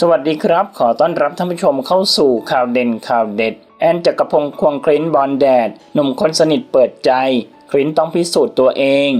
สวัสดีครับ ขอต้อนรับท่านผู้ชมเข้าสู่ข่าวเด่นข่าวเด็ด แอนจักรพงศ์ควงคลินบอลแดด หนุ่มคนสนิทเปิดใจ คลินต้องพิสูจน์ตัวเอง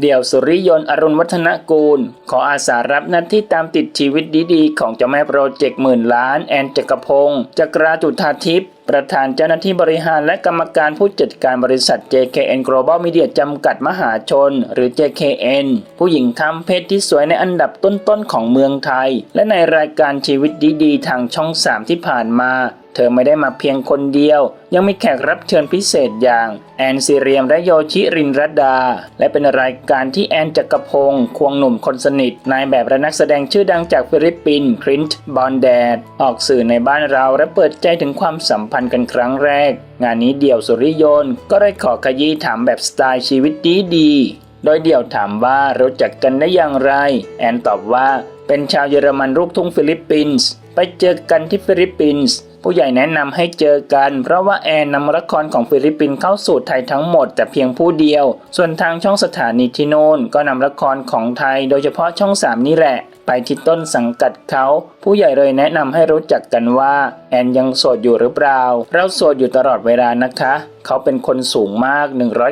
เดี่ยวสุริยนต์อรุณวัฒนกูล ขออาสารับหน้าที่ตามติดชีวิตดีๆ ของเจ้าแม่โปรเจกต์หมื่นล้าน แอนจักรพงศ์จักราจุธาทิพย์ประธานเจ้าหน้าที่บริหารและกรรมการผู้จัดการบริษัท JKN Global Media จำกัดมหาชน หรือ JKN ผู้หญิงข้ามเพศที่สวยในอันดับต้นๆของเมืองไทย และในรายการชีวิตดีๆ ทางช่อง 3 ที่ผ่านมา เธอไม่ได้มาเพียงคนเดียว ยังมีแขกรับเชิญพิเศษอย่าง แอนซีเรียมและโยชิรินรดา และเป็นรายการที่แอนจักรพงศ์ควงหนุ่มคนสนิท นายแบบและนักแสดงชื่อดังจากฟิลิปปินส์ครินต์บอนแดด ออกสื่อในบ้านเราและเปิดใจถึงความสัมพันธ์กันครั้งแรก งานนี้เดี่ยวสุริยนก็ได้ขอขยี้ถามแบบสไตล์ชีวิตดีดีโดยเดี่ยวถามว่ารู้จักกันได้อย่างไร แอนตอบว่าเป็นชาวเยอรมันลูกทุ่งฟิลิปปินส์ไปเจอกันที่ฟิลิปปินส์ ผู้ใหญ่แนะนำให้เจอกัน เพราะว่าแอนนำละครของฟิลิปปินส์เข้าสู่ไทยทั้งหมด แต่เพียงผู้เดียว ส่วนทางช่องสถานีที่โน่นก็นำละครของไทย โดยเฉพาะช่องสามนี่แหละ ไปที่ต้นสังกัดเขา ผู้ใหญ่เลยแนะนำให้รู้จักกันว่า แอนยังโสดอยู่หรือเปล่า เราโสดอยู่ตลอดเวลานะคะ เขาเป็นคนสูงมาก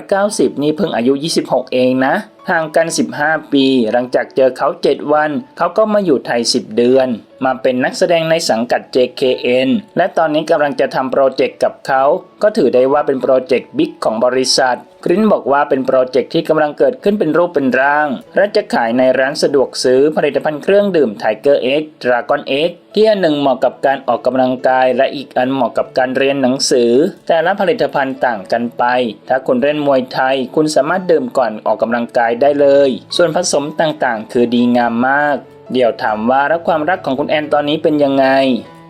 190 นี่เพิ่งอายุ 26 เองนะ ห่างกัน 15 ปี หลังจากเจอเขา 7 วัน เขาก็มาอยู่ไทย 10 เดือน มาเป็นนักแสดงในสังกัด JKN และตอนนี้กำลังจะทำโปรเจกต์กับเขา ก็ถือได้ว่าเป็นโปรเจกต์บิ๊กของบริษัทครินบอกว่าเป็นโปรเจกต์ที่กำลังเกิดขึ้นเป็นรูปเป็นร่าง และจะขายในร้านสะดวกซื้อผลิตภัณฑ์เครื่องดื่ม Tiger X Dragon X ที่อันหนึ่งเหมาะกับการออกกำลังกาย และอีกอันเหมาะกับการเรียนหนังสือ แต่ละผลิตภัณฑ์ต่างกันไป ถ้าคุณเล่นมวยไทย คุณสามารถดื่มก่อนออกกำลังกายได้เลย ส่วนผสมต่างๆ คือดีงามมาก เดี๋ยวถามว่ารักความรักของคุณแอนตอนนี้เป็นยังไง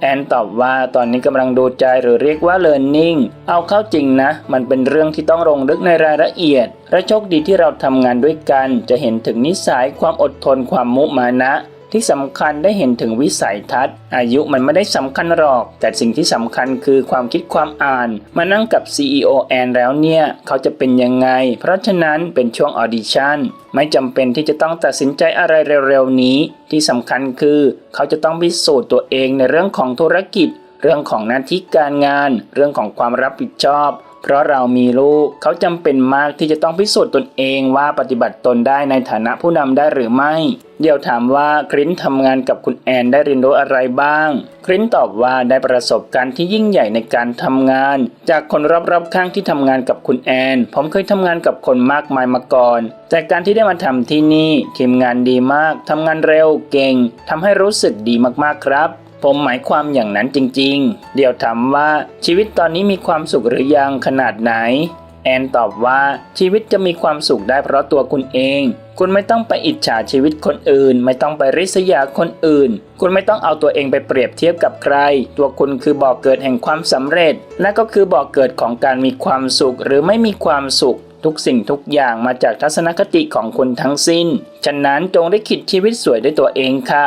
แอนตอบว่าตอนนี้กำลังดูใจหรือเรียกว่าเลิร์นนิ่งเอาเข้าจริงนะ มันเป็นเรื่องที่ต้องลงลึกในรายละเอียดและโชคดีที่เราทำงานด้วยกัน จะเห็นถึงนิสัยความอดทนความมุมานะ ที่สำคัญได้เห็นถึงวิสัยทัศน์ อายุมันไม่ได้สำคัญหรอก แต่สิ่งที่สำคัญคือความคิดความอ่าน มานั่งกับ CEO แอนแล้วเนี่ย เขาจะเป็นยังไง เพราะฉะนั้นเป็นช่วงออดิชั่นไม่จำเป็นที่จะต้องตัดสินใจอะไรเร็วๆนี้ ที่สำคัญคือ เขาจะต้องพิสูจน์ตัวเองในเรื่องของธุรกิจ เรื่องของหน้าที่การงาน เรื่องของความรับผิดชอบ เพราะเรามีลูกเขาจำเป็นมากที่จะต้องพิสูจน์ตนเองว่าปฏิบัติตนได้ในฐานะผู้นำได้หรือไม่ เดี๋ยวถามว่าครินทำงานกับคุณแอนได้เรียนรู้อะไรบ้าง ครินตอบว่าได้ประสบการณ์ที่ยิ่งใหญ่ในการทำงาน จากคนรอบๆข้างที่ทำงานกับคุณแอน ผมเคยทำงานกับคนมากมายมาก่อน แต่การที่ได้มาทำที่นี่ทีมงานดีมากทำงานเร็วเก่งทำให้รู้สึกดีมากๆครับ ผมหมายความอย่างนั้นจริงๆ เดี๋ยวถามว่าชีวิตตอนนี้มีความสุขหรือยังขนาดไหน แอนตอบว่าชีวิตจะมีความสุขได้เพราะตัวคุณเอง คุณไม่ต้องไปอิจฉาชีวิตคนอื่น ไม่ต้องไปริษยาคนอื่น คุณไม่ต้องเอาตัวเองไปเปรียบเทียบกับใคร ตัวคุณคือบ่อกเกิดแห่งความสำเร็จ และก็คือบ่อกเกิดของการมีความสุขหรือไม่มีความสุขทุกสิ่งทุกอย่างมาจากทัศนคติของคุณทั้งสิ้น ฉะนั้นจงได้คิดชีวิตสวยด้วยตัวเองค่ะ